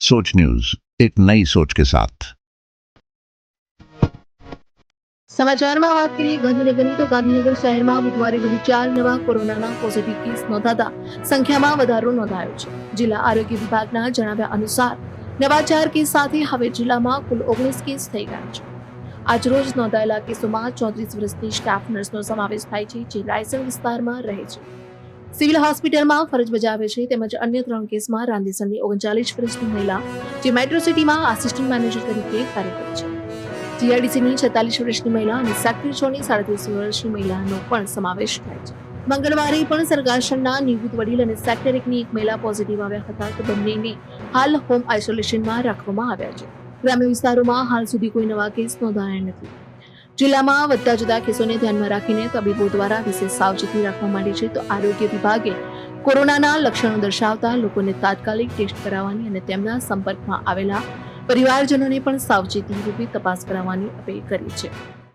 सोच न्यूज एक नई सोच के साथ સમાચારમાં વાત કરીએ ગાંધીનગરની તો ગાંધીનગર શહેરમાં બુધવારે વધુ ચાર નવા કોરોનાના પોઝિટિવ કેસ નોંધાતા સંખ્યામાં વધારો નોંધાયો છે જિલ્લા આરોગ્ય વિભાગના જણાવ્યા અનુસાર નવા ચાર કેસ સાથે હવે જિલ્લામાં કુલ ઓગણીસ કેસ થઈ ગયા છે આજરોજ નોંધાયેલા કેસોમાં ચોત્રીસ વર્ષની સ્ટાફ નર્સનો સમાવેશ થાય છે જે રાયસણ વિસ્તારમાં રહે છે સિવિલ હોસ્પિટલમાં ફરજ બજાવે છે તેમજ અન્ય ત્રણ કેસમાં રાંદેસરની ઓગણચાલીસ વર્ષની મહિલા, જે મેટ્રો સિટીમાં આસિસ્ટન્ટ મેનેજર તરીકે કાર્યરત છે. જીઆઈડીસીની છેતાલીસ વર્ષની મહિલા અને સેક્ટર છ સાડત્રીસ વર્ષની મહિલાનો પણ સમાવેશ થાય છે. મંગળવારે પણ સરકારશનના નિવૃત્ત વડીલ અને સેક્ટર એકની એક મહિલા પોઝિટિવ આવ્યા હતા તો બંનેને હાલ હોમ આઇસોલેશનમાં રાખવામાં આવ્યા છે. ગ્રામ્ય વિસ્તારોમાં હાલ સુધી કોઈ નવા કેસ નોંધાયા નથી. જિલ્લામાં વધતા જતા કેસોને ધ્યાનમાં રાખીને તબીબો દ્વારા વિશેષ સાવચેતી રાખવા માંડી છે તો આરોગ્ય વિભાગે કોરોનાના લક્ષણો દર્શાવતા લોકોને તાત્કાલિક ટેસ્ટ કરાવવાની અને તેમના સંપર્કમાં આવેલા પરિવારજનોને પણ સાવચેતી રૂપી તપાસ કરાવવાની અપીલ કરી છે.